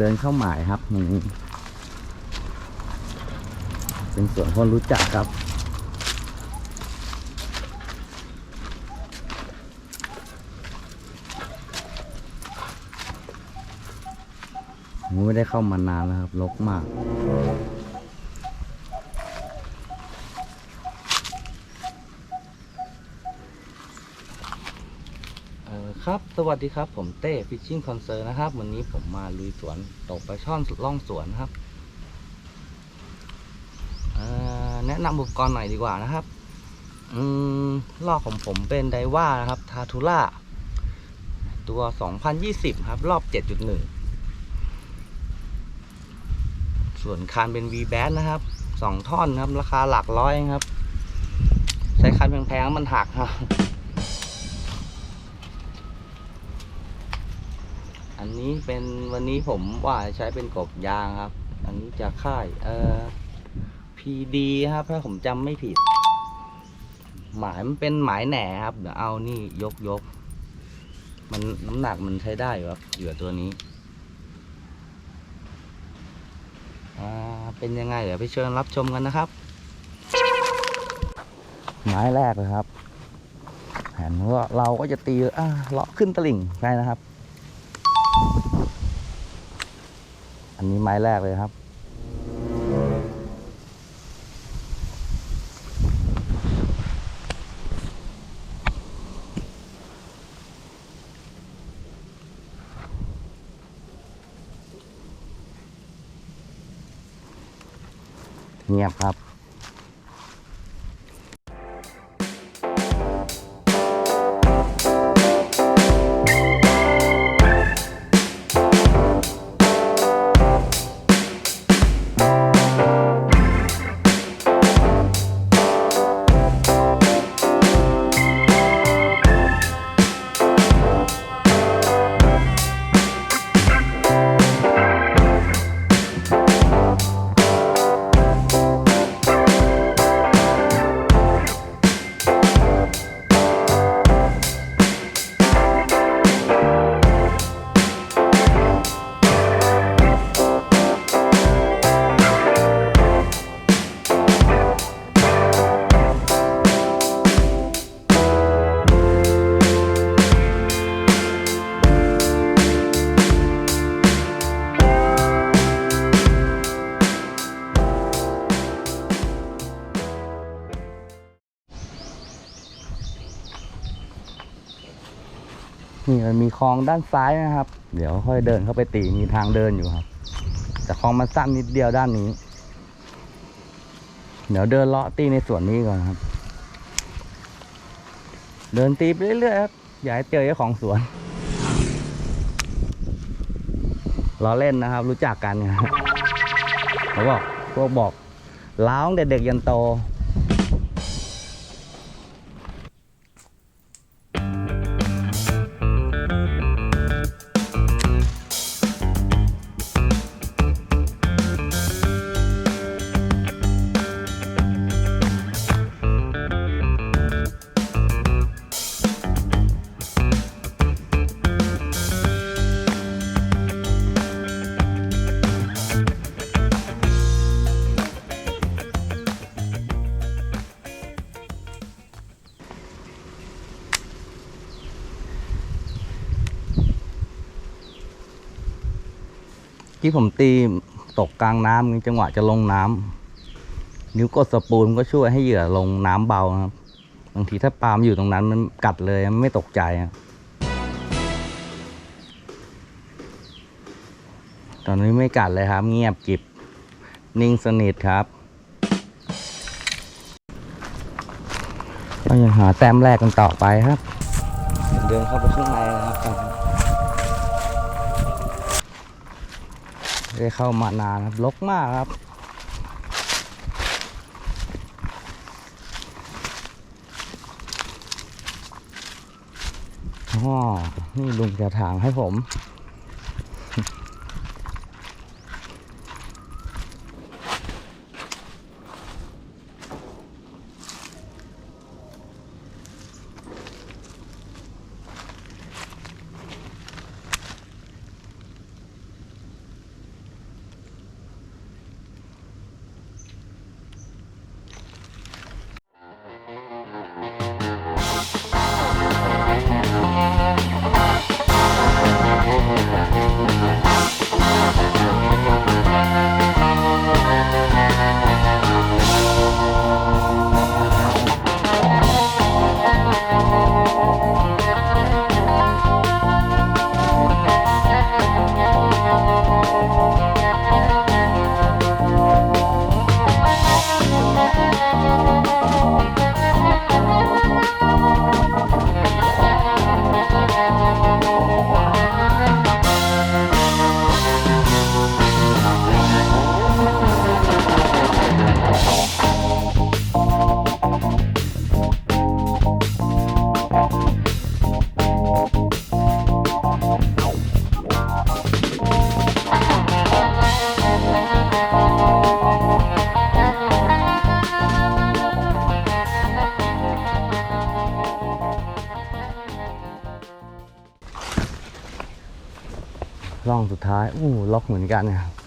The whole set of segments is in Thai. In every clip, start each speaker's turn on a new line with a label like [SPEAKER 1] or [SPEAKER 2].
[SPEAKER 1] เดินเข้าหมายครับนี่เป็นสวนคนรู้จักครับผมไม่ได้เข้ามานานแล้วครับลกมาก เออ ครับ สวัสดีครับ ผมเต้ฟิชชิ่งคอนเซอร์นะครับ วันนี้ผมมาลุยสวนตกปลาช่อนล่องสวนครับ แนะนำอุปกรณ์หน่อยดีกว่านะครับ อืมลอกของผมเป็นไดว่านะครับ ทาทูล่า ตัว 2020 ครับ รอบ 7.1 ส่วนคานเป็น V b a n นะครับ 2 ท่อนครับ ราคาหลักร้อยครับ ใช้คันแพงๆมันหักครับ อันนี้เป็นวันนี้ผมว่าใช้เป็นกบยางครับ อันนี้จะค่ายเอ่อ PD ครับถ้าผมจำไม่ผิด หมายมันเป็นหมายแหน่ครับเดี๋ยวเอานี่ยกยกมันน้ำหนักมันใช้ได้ครับเหยื่อตัวนี้อ่าเป็นยังไงเดี๋ยวไปเชิญรับชมกันนะครับ ไม้แรกเลยครับแผนว่าเราก็จะตีอ่าเลาะขึ้นตลิ่งได้นะครับ อันนี้ไม้แรกเลยครับ เงียบครับ มันมีคลองด้านซ้ายนะครับ เดี๋ยวค่อยเดินเข้าไปตีมีทางเดินอยู่ครับ แต่คลองมันสั้นนิดเดียวด้านนี้ เดี๋ยวเดินเลาะตีในส่วนนี้ก่อนครับ เดินตีไปเรื่อยๆครับอย่าให้เจอเจ้าของสวนล้อเล่นนะครับ รู้จักกันครับเขาบอกพวกบอกล้าตั้งแต่เด็กยันโต ที่ผมตีตกกลางน้ำจังหวะจะลงน้ำนิ้วกดสปูนก็ช่วยให้เหยื่อลงน้ำเบาครับบางทีถ้าปลามอยู่ตรงนั้นมันกัดเลยไม่ตกใจครับตอนนี้ไม่กัดเลยครับ เงียบกิบนิ่งสนิทครับก็ยังหาแต้มแรกกันต่อไปครับ เดินเข้าไปข้างในนะครับ ได้เข้ามานานครับลกมากครับ อ๋อ นี่ลุงจะถางให้ผม Bye. ร่องสุดท้ายอู้ล็อกเหมือนกันนะครับ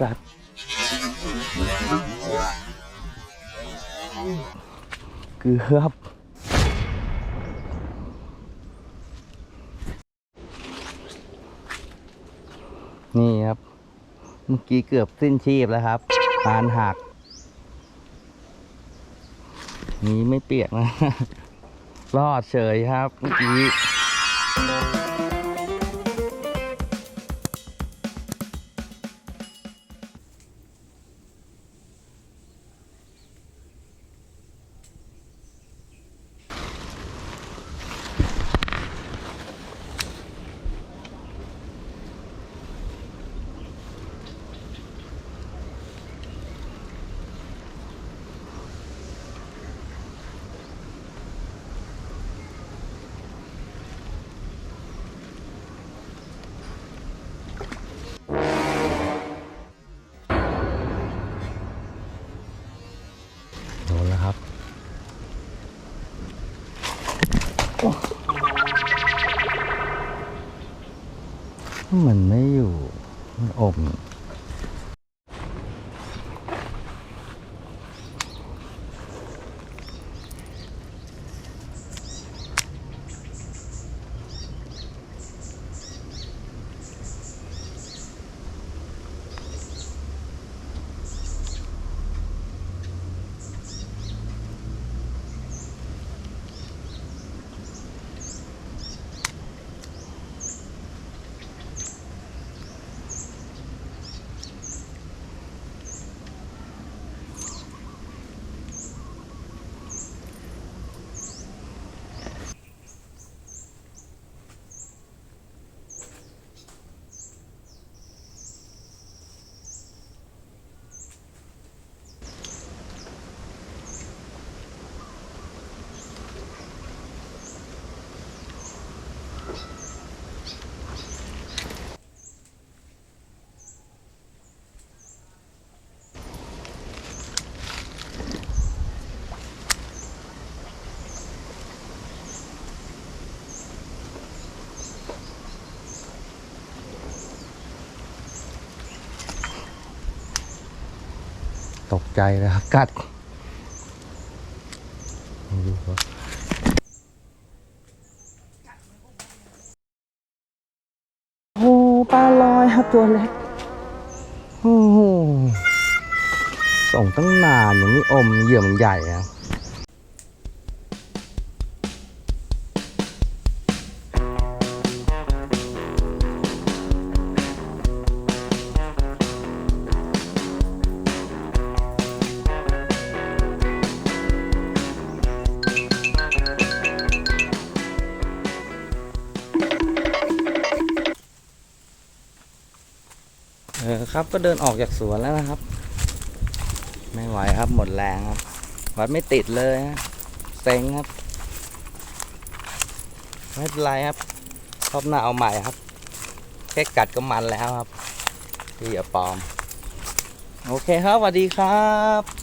[SPEAKER 1] สัตว์เกือบนี่ครับ เมื่อกี้เกือบสิ้นชีพแล้วครับปานหัก นี้ไม่เปียกนะ รอดเฉยครับเมื่อกี้ มันไม่อยู่มันอม กใจเลยครับ กัดไม่รู้ว่าโอ้ปลาลอยครับตัวเล็กโอ้โหส่งตั้งนานอย่างนี้อมเหยื่อมันใหญ่ครับ ครับก็เดินออกจากสวนแล้วนะครับ ไม่ไหวครับหมดแรงครับ วัดไม่ติดเลยฮะเซ็งครับ ไม่เป็นไรครับรอบหน้าเอาใหม่ครับ แค่กัดก็มันแล้วครับที่อย่าปลอม โอเคครับสวัสดีครับ